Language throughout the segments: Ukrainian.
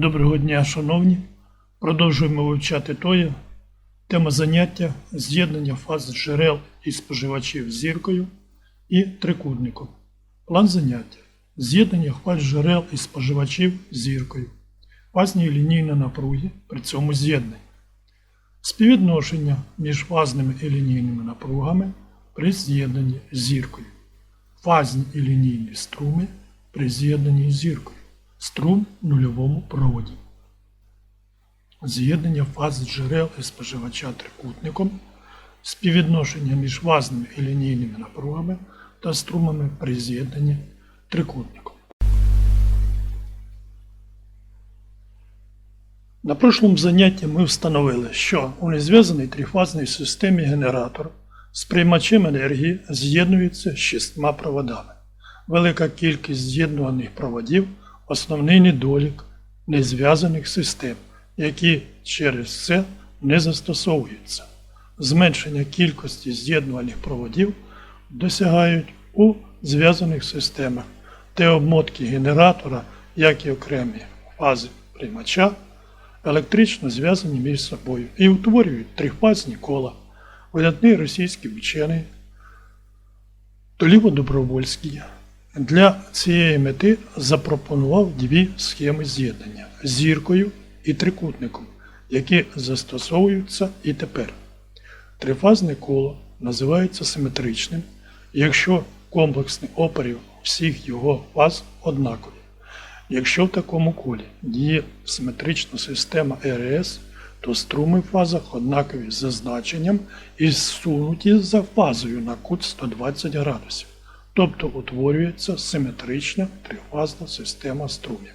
Доброго дня, шановні. Продовжуємо вивчати ТОЯ. Тема заняття з'єднання фаз джерел і споживачів зіркою і трикутником. План заняття. З'єднання фаз джерел і споживачів зіркою. Фазні і лінійні напруги при цьому з'єднанні. Співвідношення між фазними і лінійними напругами при з'єднанні з зіркою. Фазні і лінійні струми при з'єднанні з зіркою. Струм в нульовому проводі. З'єднання фаз джерел і споживача трикутником, співвідношення між фазними і лінійними напругами та струмами при з'єднанні трикутником. На прошлому занятті ми встановили, що у незв'язаній трифазній системі генератор з приймачем енергії з'єднується з шістьма проводами. Велика кількість з'єднуваних проводів основний недолік незв'язаних систем, які через це не застосовуються. Зменшення кількості з'єднуваних проводів досягають у зв'язаних системах, де обмотки генератора, як і окремі фази приймача, електрично зв'язані між собою і утворюють трифазні кола. Видатний російський вчений Толіво Добровольський для цієї мети запропонував дві схеми з'єднання зіркою і трикутником, які застосовуються і тепер. Трифазне коло називається симетричним, якщо комплексний опорів всіх його фаз однакові. Якщо в такому колі діє симетрична система РС, то струми в фазах однакові за значенням і зсунуті за фазою на кут 120 градусів. Тобто утворюється симетрична трифазна система струмів.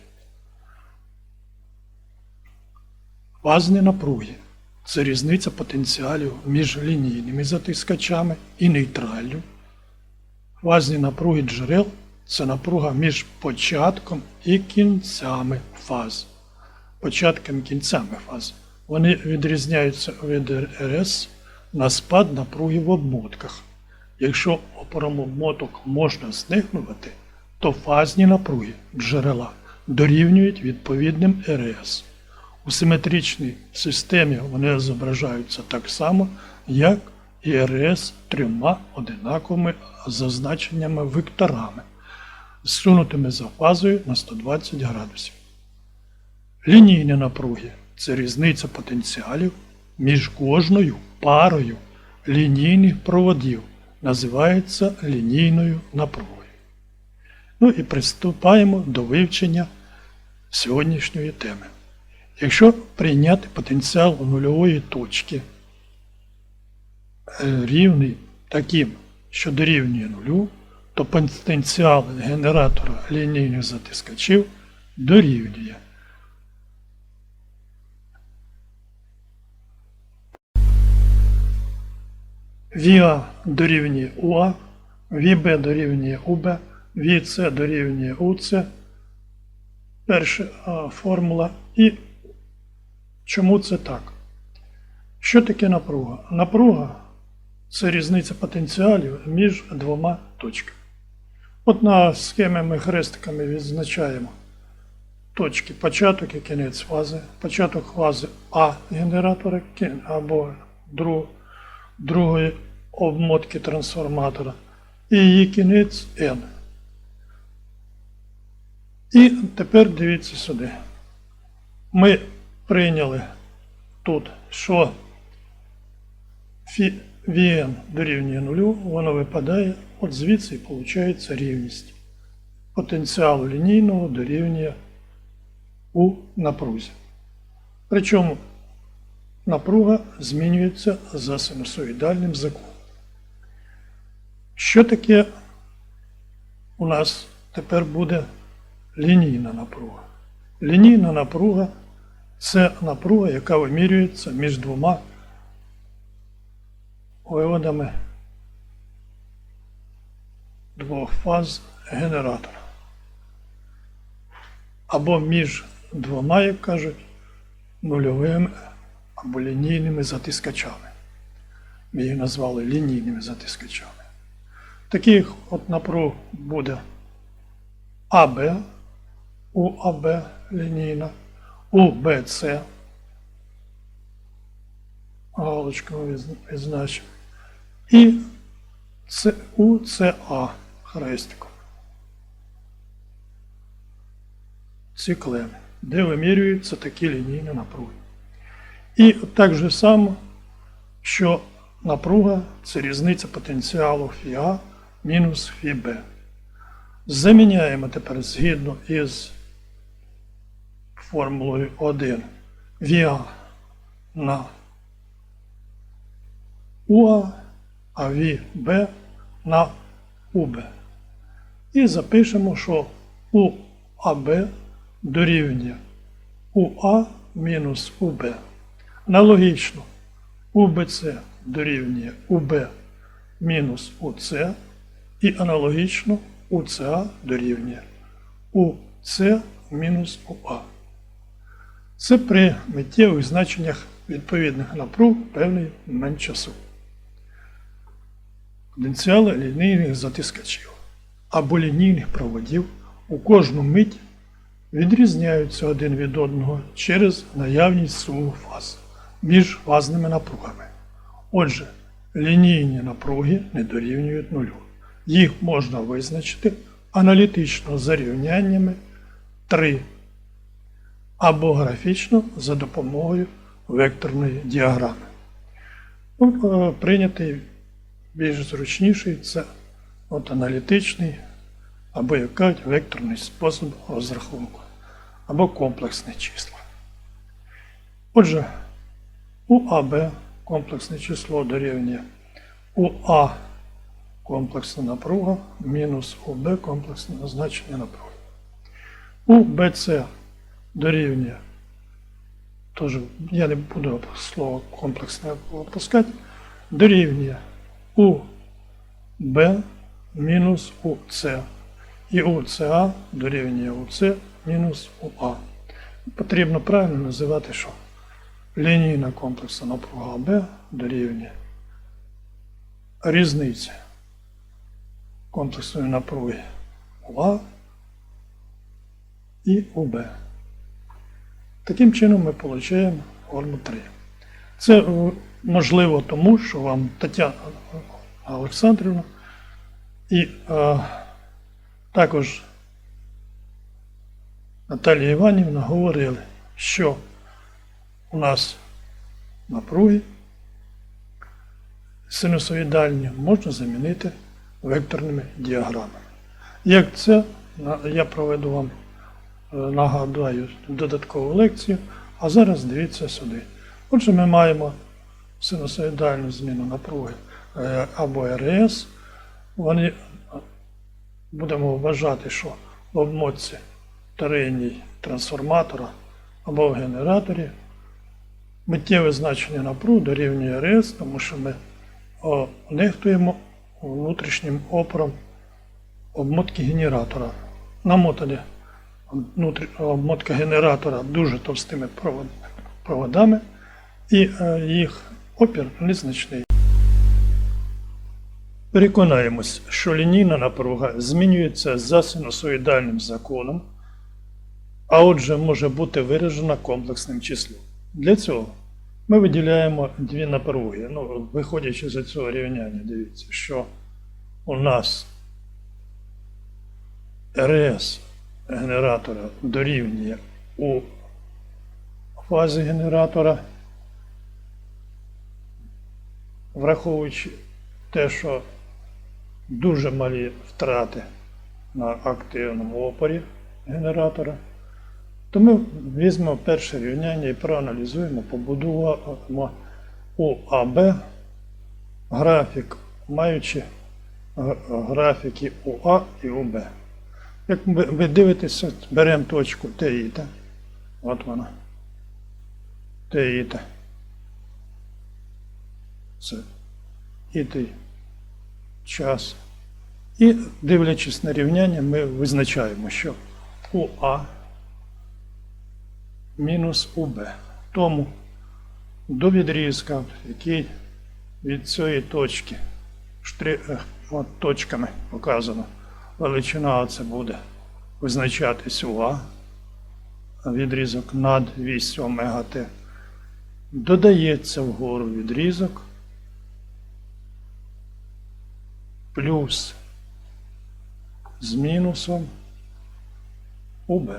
Фазні напруги це різниця потенціалів між лінійними затискачами і нейтраллю. Фазні напруги джерел це напруга між початком і кінцями фаз. Початком і кінцями фаз. Вони відрізняються від РС на спад напруги в обмотках. Якщо опором обмоток можна зникнувати, то фазні напруги джерела дорівнюють відповідним РС. У симетричній системі вони зображаються так само, як і РС трьома одинаковими зазначеннями векторами, зсунутими за фазою на 120 градусів. Лінійні напруги це різниця потенціалів між кожною парою лінійних проводів називається лінійною напругою. Ну і приступаємо до вивчення сьогоднішньої теми. Якщо прийняти потенціал нульової точки е, рівний таким, що дорівнює нулю, то потенціал генератора лінійних затискачів дорівнює. ВІА дорівнює УА, ВІБ дорівнює УБ, ВІЦ дорівнює УЦ. Перша формула. І чому це так? Що таке напруга? Напруга це різниця потенціалів між двома точками. От на схемі ми хрестиками відзначаємо точки початок і кінець фази. Початок фази А генератора або друг, другої обмотки трансформатора і її кінець N. І тепер дивіться сюди. Ми прийняли тут, що Vn дорівнює нулю, воно випадає, от звідси і виходить рівність. Потенціал лінійного дорівнює у напрузі. Причому напруга змінюється за синусоїдальним законом. Що таке у нас тепер буде лінійна напруга? Лінійна напруга це напруга, яка вимірюється між двома виводами двох фаз генератора. Або між двома, як кажуть, нульовими або лінійними затискачами. Ми їх назвали лінійними затискачами. Таких от напруг буде АБ, УАБ лінійна, УБЦ. Галочкою визна- відзначимо. І УЦА хрестиком. Ці клеми, де вимірюються такі лінійні напруги. І так же само, що напруга це різниця потенціалу фіа мінус фіб. Заміняємо тепер згідно із формулою 1 ВІА на УА, а ВБ на УБ. І запишемо, що УАБ дорівнює УА мінус УБ. Аналогічно УБЦ дорівнює УБ мінус УЦ і аналогічно УЦА дорівнює УЦ мінус УА. Це при миттєвих значеннях відповідних напруг певний момент часу. Потенціали лінійних затискачів або лінійних проводів у кожну мить відрізняються один від одного через наявність суму фаз між фазними напругами. Отже, лінійні напруги не дорівнюють нулю. Їх можна визначити аналітично за рівняннями 3 або графічно за допомогою векторної діаграми. Ну, е, прийнятий більш зручніший це от аналітичний або як кажуть, векторний спосіб розрахунку, або комплексне число. Отже, УАБ комплексне число дорівнює УА комплексна напруга мінус УБ комплексне значення напруги. УБЦ дорівнює, теж я не буду слово комплексне опускати, дорівнює УБ мінус УЦ. І УЦА дорівнює УЦ мінус УА. Потрібно правильно називати, що лінійна комплексна напруга АБ дорівнює різниці комплексної напруги УА і УБ. Таким чином ми отримуємо форму 3. Це е, можливо тому, що вам Тетяна Олександрівна і е, також Наталія Іванівна говорили, що у нас напруги синусоїдальні можна замінити векторними діаграмами. Як це, я проведу вам, е, нагадаю, додаткову лекцію, а зараз дивіться сюди. Отже, ми маємо синусоїдальну зміну напруги е, або РС. Вони е, будемо вважати, що в обмотці таринній трансформатора або в генераторі миттєве значення напруг дорівнює РС, тому що ми нехтуємо внутрішнім опором обмотки генератора. Намотані обмотка генератора дуже товстими проводами, і е, їх опір незначний. Переконаємось, що лінійна напруга змінюється за синусоїдальним законом, а отже може бути виражена комплексним числом. Для цього ми виділяємо дві напруги. Ну, виходячи з цього рівняння, дивіться, що у нас РС генератора дорівнює у фазі генератора, враховуючи те, що дуже малі втрати на активному опорі генератора, то ми візьмемо перше рівняння і проаналізуємо, побудуємо УАБ графік, маючи графіки УА і УБ. Як ви ви дивитеся, беремо точку Т і Т. От вона. Т і Т. Це і той час. І дивлячись на рівняння, ми визначаємо, що УА мінус УБ. Тому до відрізка, який від цієї точки, штри, е, от точками показано, величина це буде визначатись УА, відрізок над вісю омега Т. Додається вгору відрізок плюс з мінусом УБ.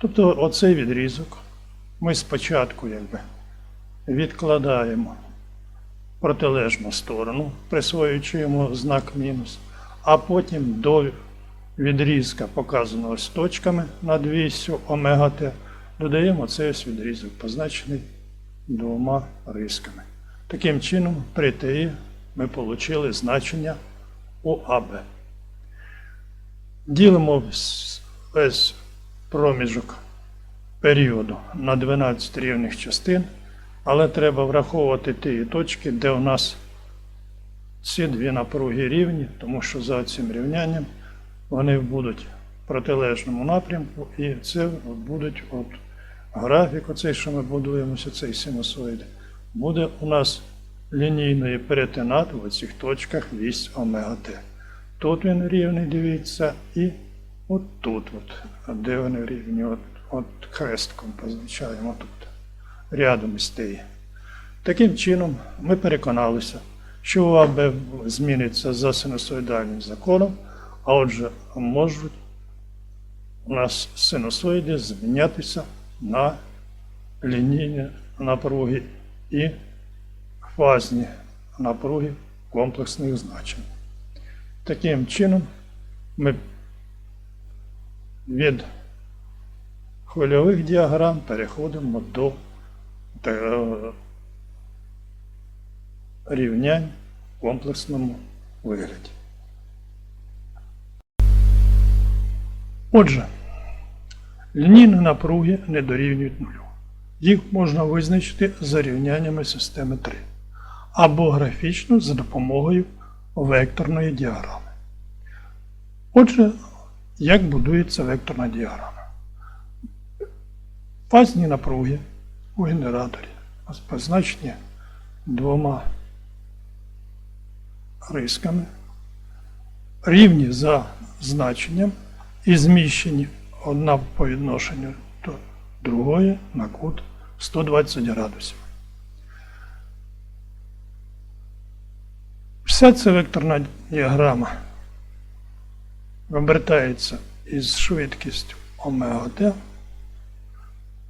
Тобто оцей відрізок ми спочатку якби відкладаємо протилежну сторону, присвоюючи йому знак мінус, а потім до відрізка, показаного з точками над вісю омега Т, додаємо цей ось відрізок, позначений двома рисками. Таким чином, при ТІ ми отримали значення ОАБ. Ділимо весь проміжок періоду на 12 рівних частин, але треба враховувати ті точки, де у нас ці дві напруги рівні, тому що за цим рівнянням вони будуть в протилежному напрямку, і це будуть от графік, оцей, що ми будуємося, цей синусоїд, буде у нас лінійно перетинати в цих точках вісь омега Т. Тут він рівний, дивіться, і от тут, от, де вони рівні, от, от хрестком позначаємо тут, рядом із тією. Таким чином, ми переконалися, що УАБ зміниться за синусоїдальним законом, а отже, можуть у нас синусоїди змінятися на лінійні напруги і фазні напруги комплексних значень. Таким чином, ми від хвильових діаграм переходимо до е, рівнянь в комплексному вигляді. Отже, лінійні напруги не дорівнюють нулю. Їх можна визначити за рівняннями системи 3 або графічно за допомогою векторної діаграми. Отже, як будується векторна діаграма? Фазні напруги у генераторі позначені двома рисками, рівні за значенням і зміщені одна по відношенню до другої на кут 120 градусів. Вся ця векторна діаграма обертається із швидкістю омега Т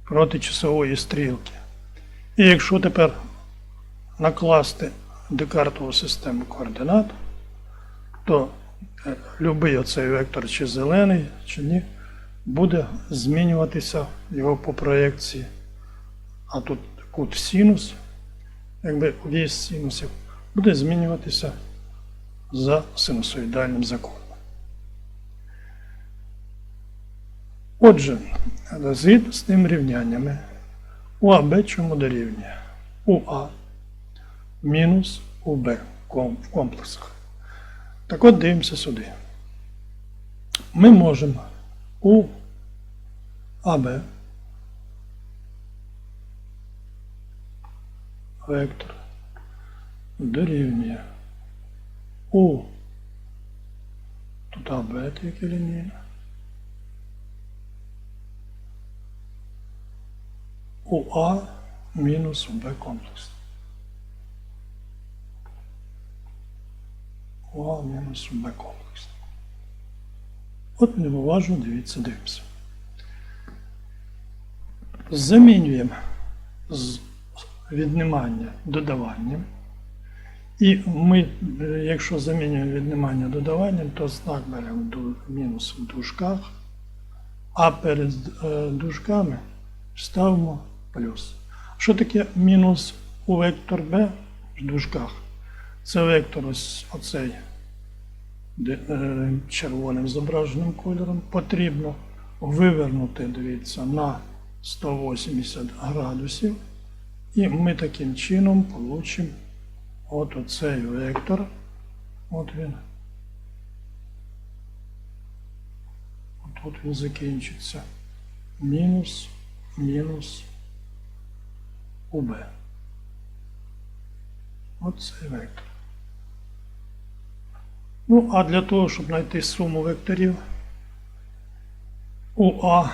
проти часової стрілки. І якщо тепер накласти декартову систему координат, то е, любий оцей вектор, чи зелений, чи ні, буде змінюватися його по проєкції. А тут кут синус, якби вісь синусів, буде змінюватися за синусоїдальним законом. Отже, згідно з тим рівняннями, УАБ чому дорівнює? УА мінус УБ в комплексах. Так от дивимося сюди. Ми можемо у АБ вектор дорівнює у тут АБ тільки лінійно. У А мінус у Б комплекс. У А мінус у Б комплекс. От неважно, дивіться, дивимося. Замінюємо з віднімання додаванням. І ми, якщо замінюємо віднімання додаванням, то знак беремо мінус в дужках, а перед дужками ставимо плюс. Що таке мінус у вектор b в дужках? Це вектор ось оцей е, червоним зображеним кольором. Потрібно вивернути, дивіться, на 180 градусів. І ми таким чином получимо от оцей вектор. От він. От тут він закінчиться. Мінус, мінус УБ. Оцей вектор. Ну, а для того, щоб знайти суму векторів УА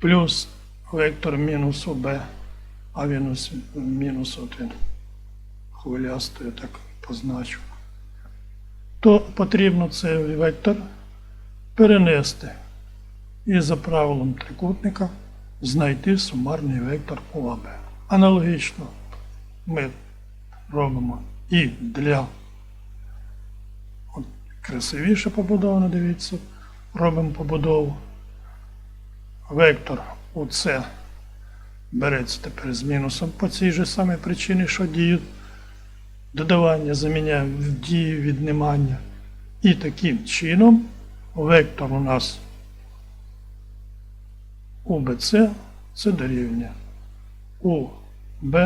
плюс вектор мінус ОБ, а він мінус от він хвилястою так позначу, то потрібно цей вектор перенести і за правилом трикутника знайти сумарний вектор ОАБ. Аналогічно ми робимо і для от, красивіше побудовано, дивіться, робимо побудову. Вектор УЦ береться тепер з мінусом по цій же самій причині, що дію додавання заміняємо в дію віднімання. І таким чином вектор у нас УБЦ це дорівнює УБ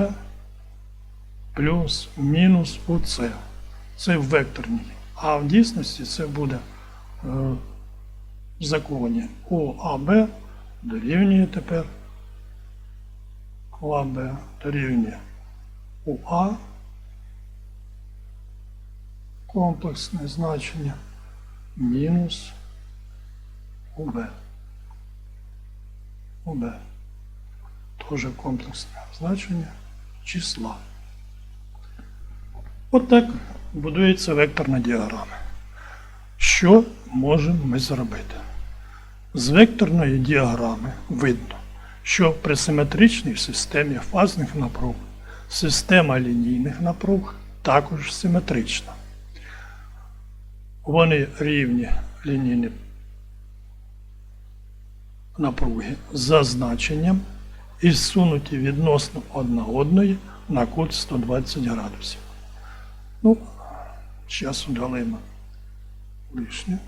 плюс мінус УЦ. Це в векторній. А в дійсності це буде е, в законі УАБ дорівнює тепер УАБ дорівнює УА комплексне значення мінус УБ. УБ. Теж комплексне значення числа. От так будується векторна діаграма. Що можемо ми зробити? З векторної діаграми видно, що при симетричній системі фазних напруг система лінійних напруг також симетрична. Вони рівні лінійні напруги за значенням і зсунуті відносно одна одної на кут 120 градусів. Ну, зараз удалимо лишнє.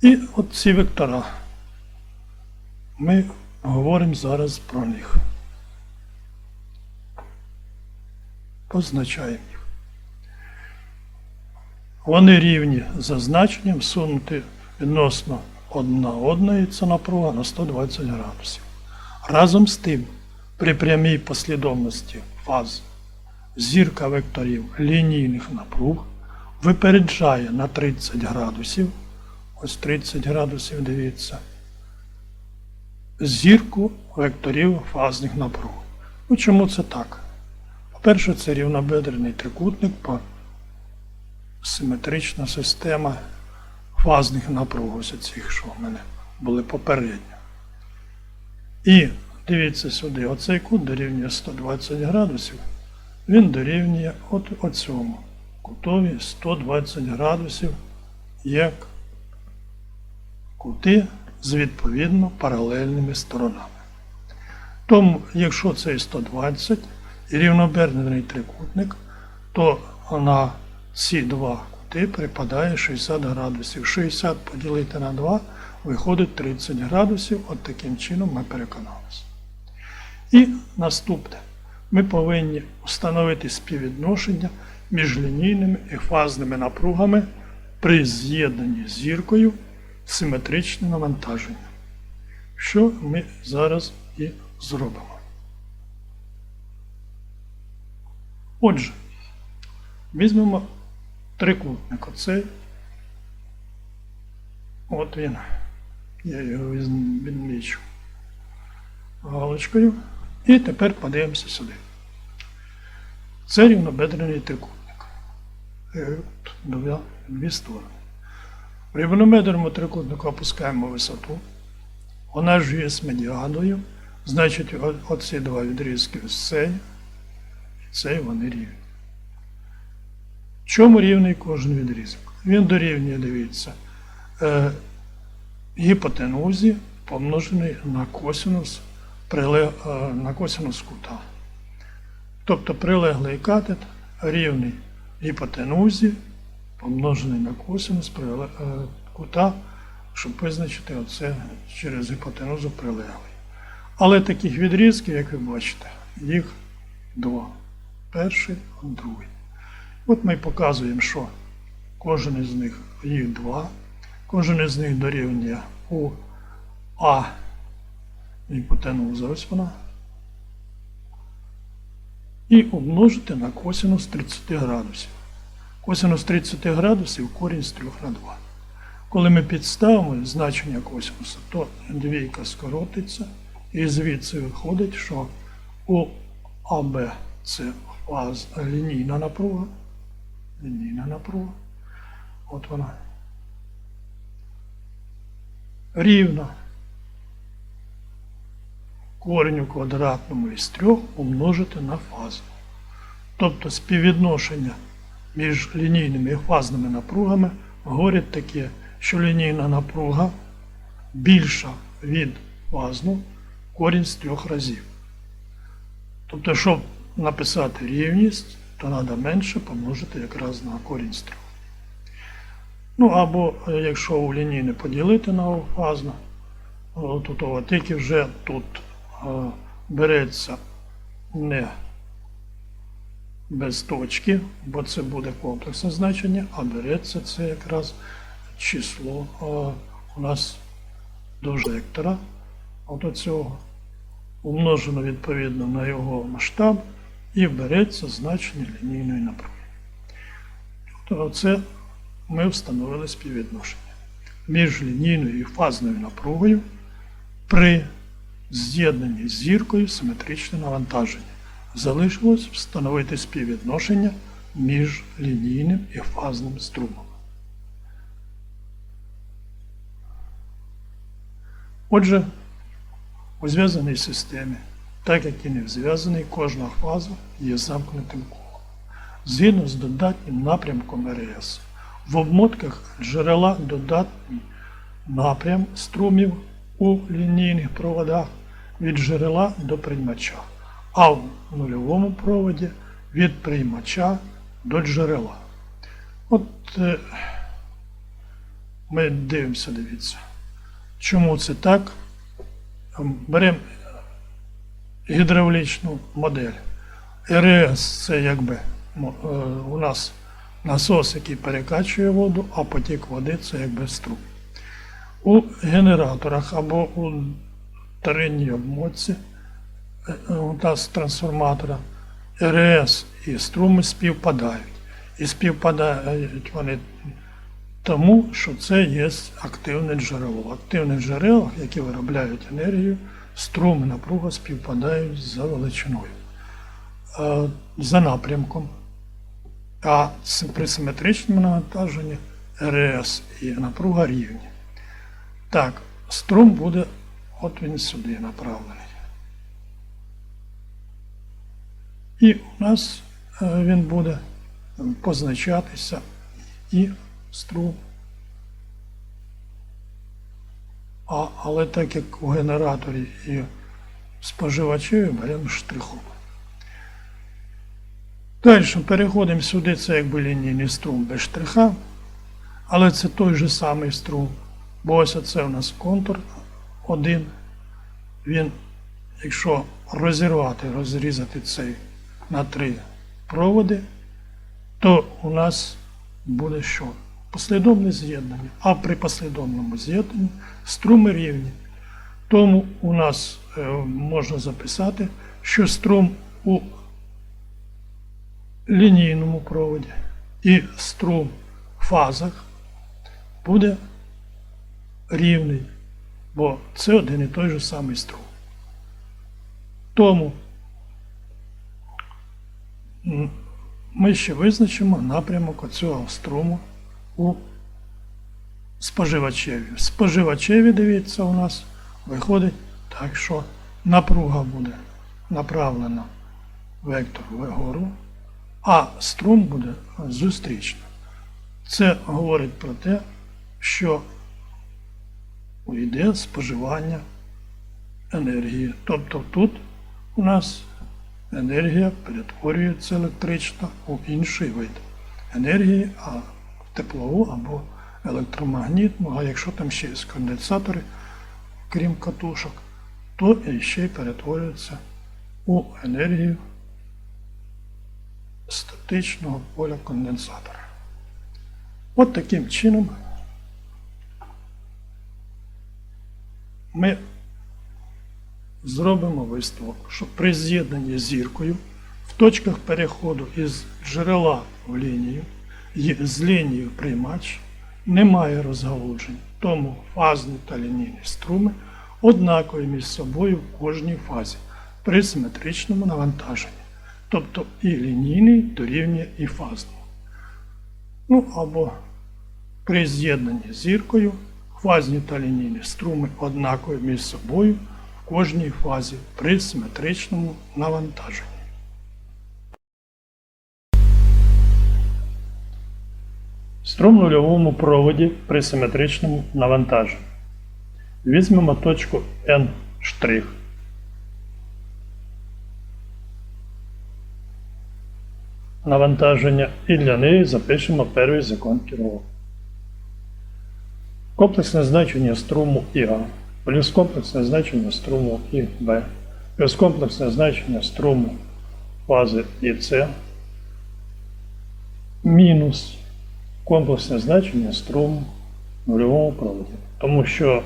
І от ці вектора. Ми говоримо зараз про них. Позначаємо. Вони рівні за значенням сунути відносно одна одної це напруга на 120 градусів. Разом з тим, при прямій послідовності фаз зірка векторів лінійних напруг випереджає на 30 градусів, ось 30 градусів дивіться, зірку векторів фазних напруг. Ну чому це так? По-перше, це рівнобедрений трикутник, по симетрична система фазних напруг, цих, що в мене були попередньо. І дивіться сюди, оцей кут дорівнює 120 градусів, він дорівнює от оцьому кутові 120 градусів, як кути з відповідно паралельними сторонами. Тому, якщо це 120 і рівнобернений трикутник, то на ці два кути припадає 60 градусів. 60 поділити на 2 виходить 30 градусів. От таким чином ми переконалися. І наступне. Ми повинні встановити співвідношення між лінійними і фазними напругами при з'єднанні з зіркою симетричне навантаження. Що ми зараз і зробимо. Отже, візьмемо трикутник. Оцей. От він. Я його відмічу галочкою. І тепер подивимося сюди. Це рівнобедрений трикутник. Е, Дві, сторони. В рівнобедреному трикутнику опускаємо висоту. Вона ж є з медіаною. Значить, оці два відрізки ось цей цей вони рівні. Чому рівний кожен відрізок? Він дорівнює, дивіться, е, гіпотенузі помножений на косинус, е, на косинус кута. Тобто прилеглий катет рівний гіпотенузі помножений на косинус е, кута, щоб визначити оце через гіпотенузу прилеглий. Але таких відрізків, як ви бачите, їх два. Перший, другий. От ми показуємо, що кожен із них їх два, кожен із них дорівнює у А гіпотенуза, ось вона. І умножити на косинус 30 градусів. Косинус 30 градусів корінь з 3 на 2. Коли ми підставимо значення косинуса, то двійка скоротиться, і звідси виходить, що у АБ це лінійна напруга. Лінійна напруга. От вона. Рівна корінь квадратному із трьох умножити на фазу. Тобто співвідношення між лінійними і фазними напругами говорить таке, що лінійна напруга більша від фазну корінь з трьох разів. Тобто, щоб написати рівність, то треба менше помножити якраз на корінь з трьох. Ну або е, якщо у лінійне поділити на фазну, то, то тільки вже тут е, береться не без точки, бо це буде комплексне значення, а береться це якраз число е, у нас до вектора от цього, умножено відповідно на його масштаб і береться значення лінійної напруги. Тобто це ми встановили співвідношення між лінійною і фазною напругою при з'єднанні з зіркою симетричне навантаження. Залишилось встановити співвідношення між лінійним і фазним струмом. Отже, у зв'язаній системі, так як і не в зв'язаній, кожна фаза є замкнутим колом. Згідно з додатнім напрямком РС, в обмотках джерела додатній напрям струмів у лінійних проводах від джерела до приймача, а в нульовому проводі від приймача до джерела. От е, ми дивимося, дивіться. Чому це так? Беремо гідравлічну модель. РС це якби е, у нас насос, який перекачує воду, а потік води це якби струм. У генераторах або у вторинній обмотці е, у нас трансформатора РС і струми співпадають. І співпадають вони тому, що це є активне джерело. В активних джерелах, які виробляють енергію, струм і напруга співпадають за величиною, е, за напрямком. А при симетричному навантаженні РС і напруга рівні. Так, струм буде, от він сюди направлений. І у нас е, він буде позначатися і струм. А, але так як у генераторі і споживачеві беремо штрихом. Далі переходимо сюди, це якби лінійний струм без штриха, але це той же самий струм. Бо ось це у нас контур один. Він, якщо розірвати, розрізати цей на три проводи, то у нас буде що? Послідовне з'єднання. А при послідовному з'єднанні струми рівні. Тому у нас е, можна записати, що струм у лінійному проводі і струм в фазах буде рівний, бо це один і той же самий струм. Тому ми ще визначимо напрямок оцього струму у споживачеві. В споживачеві, дивіться, у нас виходить так, що напруга буде направлена вектор вгору, а струм буде зустрічно. Це говорить про те, що йде споживання енергії. Тобто тут у нас енергія перетворюється електрично у інший вид енергії, а теплову або електромагнітну, а якщо там ще є конденсатори, крім катушок, то ще й перетворюється у енергію статичного поля конденсатора. От таким чином ми зробимо висновок, що при з'єднанні зіркою в точках переходу із джерела в лінію, з лінії в приймач немає розгалужень, тому фазні та лінійні струми однакові між собою в кожній фазі при симетричному навантаженні. Тобто і лінійний дорівнює і фазному. Ну або при з'єднанні зіркою фазні та лінійні струми однакові між собою в кожній фазі при симетричному навантаженні. Струм в проводі при симетричному навантаженні. Візьмемо точку N'. Навантаження і для неї запишемо перший закон Кірова. Комплексне значення струму ІА плюс комплексне значення струму ІБ плюс комплексне значення струму фази ІЦ мінус комплексне значення струму в нульовому проводі. Тому що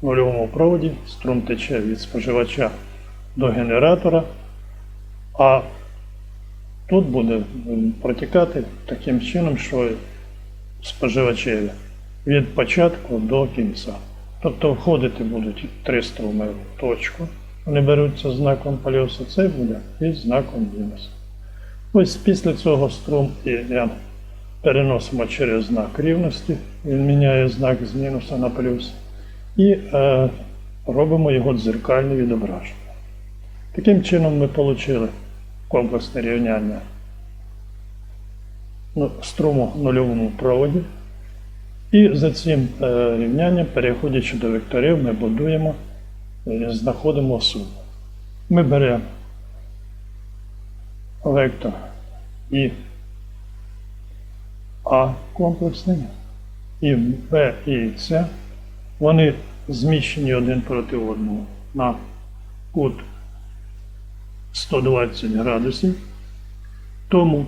в нульовому проводі струм тече від споживача до генератора, а тут буде протікати таким чином, що споживачеві від початку до кінця. Тобто входити будуть три струми в точку. Вони беруться знаком плюсу, це буде і знаком мінус. Ось після цього струм і N переносимо через знак рівності, він міняє знак з мінуса на плюс. І е, робимо його дзеркальне відображення. Таким чином ми отримали комплексне рівняння струму нульовому проводі. І за цим е, рівнянням, переходячи до векторів, ми будуємо, е, знаходимо суму. Ми беремо вектор і А комплексний, і Б і С. Вони зміщені один проти одного на кут 120 градусів. Тому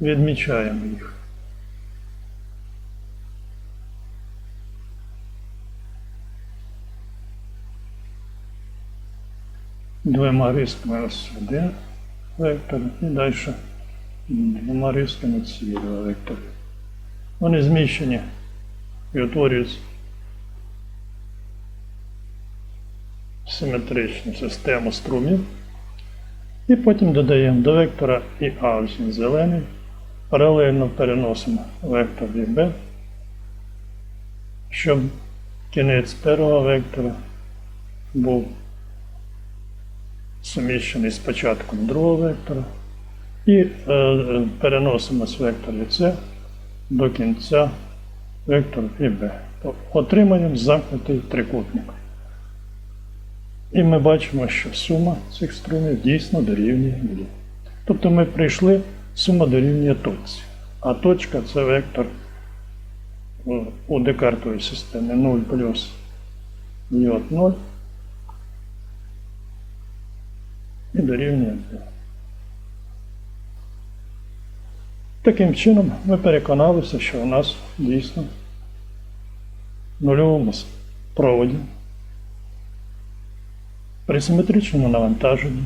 відмічаємо їх. Двома рисками ось один вектор і далі двома рисками ці два. Вони зміщені і утворюють симетричну систему струмів. І потім додаємо до вектора і А, він зелений. Паралельно переносимо вектор і Б, щоб кінець першого вектора був суміщений з початком другого вектора. І е, переносимо з вектора С до кінця вектор і Б. Тобто Отримаємо замкнутий трикутник. І ми бачимо, що сума цих струмів дійсно дорівнює нулю. Тобто ми прийшли, сума дорівнює точці. А точка це вектор е, у декартовій системі 0 плюс йод 0 і дорівнює 2. Таким чином ми переконалися, що у нас дійсно в нульовому проводі при симетричному навантаженні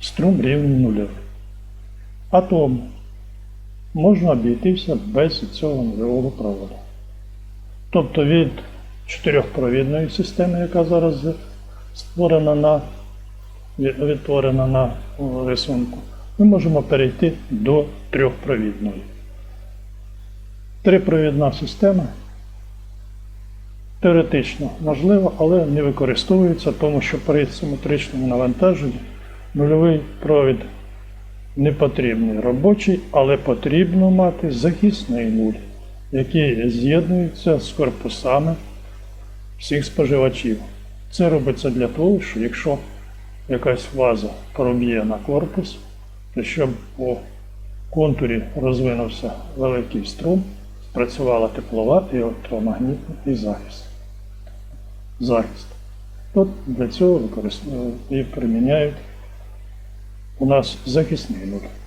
струм рівний нулю. А тому можна обійтися без цього нульового проводу. Тобто від чотирьохпровідної системи, яка зараз створена на, відтворена на рисунку, ми можемо перейти до трьохпровідної. Трипровідна система теоретично можлива, але не використовується, тому що при симетричному навантаженні нульовий провід не потрібний робочий, але потрібно мати захисний нуль, який з'єднується з корпусами всіх споживачів. Це робиться для того, що якщо якась ваза проб'є на корпус, то щоб по контурі розвинувся великий струм, спрацювала теплова і електромагнітний захист. захист. Тут для цього використовують і приміняють у нас захисний нуль.